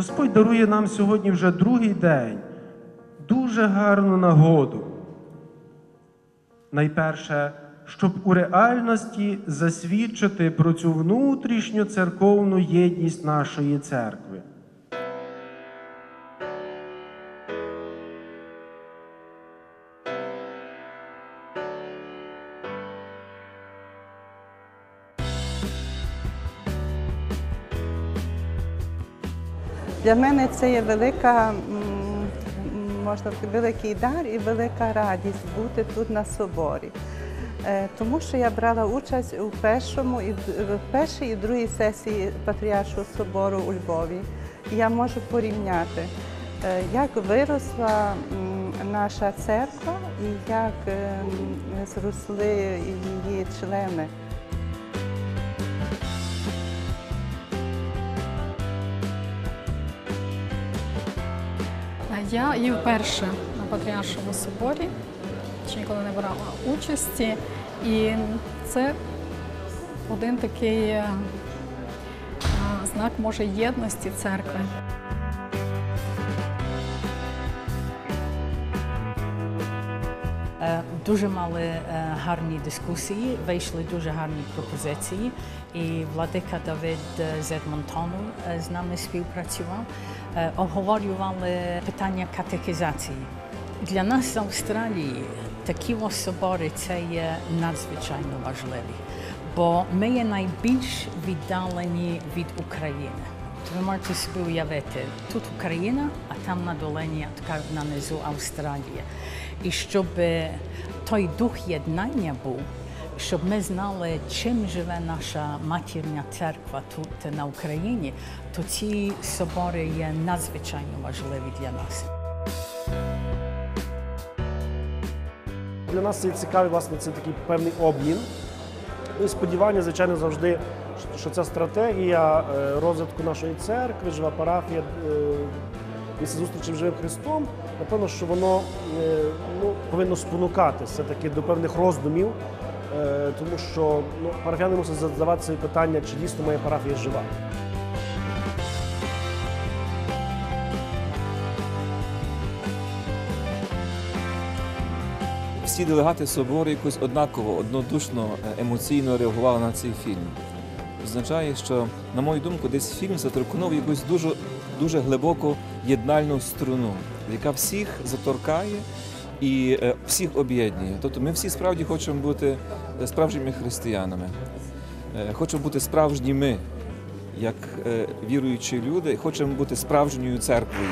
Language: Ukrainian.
Господь дарує нам сьогодні вже другий день дуже гарну нагоду. Найперше, щоб у реальності засвідчити про цю внутрішню церковну єдність нашої церкви. Для мене це є велика, можна великий дар і велика радість бути тут на соборі. Е, Тому що я брала участь у першому і в першій і другій сесії Патріаршого собору у Львові. Я можу порівняти, е, як виросла наша церква і як ем, зросли її члени. Я є вперше на Патріаршому соборі, ще ніколи не брала участі. І це один такий е, е, знак може єдності церкви. Дуже мали е, гарні дискусії, вийшли дуже гарні пропозиції. І владика Давид е, з Едмонтону е, з нами співпрацював. Обговорювали питання катехізації. Для нас з Австралії такі собори це є надзвичайно важливі, бо ми є найбільш віддалені від України. Ви можете собі уявити, тут Україна, а там на долині, на низу Австралія. І щоб той дух єднання був, щоб ми знали, чим живе наша матірня церква тут на Україні, то ці собори є надзвичайно важливі для нас. Для нас це цікавий, власне, це такий певний обмін. Ну і сподівання, звичайно, завжди, що ця стратегія е, розвитку нашої церкви, жива парафія, е, місце зустрічі живим Христом, напевно, що воно е, ну, повинно спонукати все-таки до певних роздумів, е, тому що ну, парафіяни мусять задавати собі питання, чи дійсно моя парафія жива. всі делегати собору якось однаково, однодушно, е, емоційно реагували на цей фільм. Означає, що, на мою думку, десь фільм заторкнув якусь дуже, дуже глибоку єднальну струну, яка всіх заторкає і е, всіх об'єднує. Тобто ми всі справді хочемо бути е, справжніми християнами, Е, хочемо бути справжніми, як віруючі люди, хочемо бути справжньою церквою.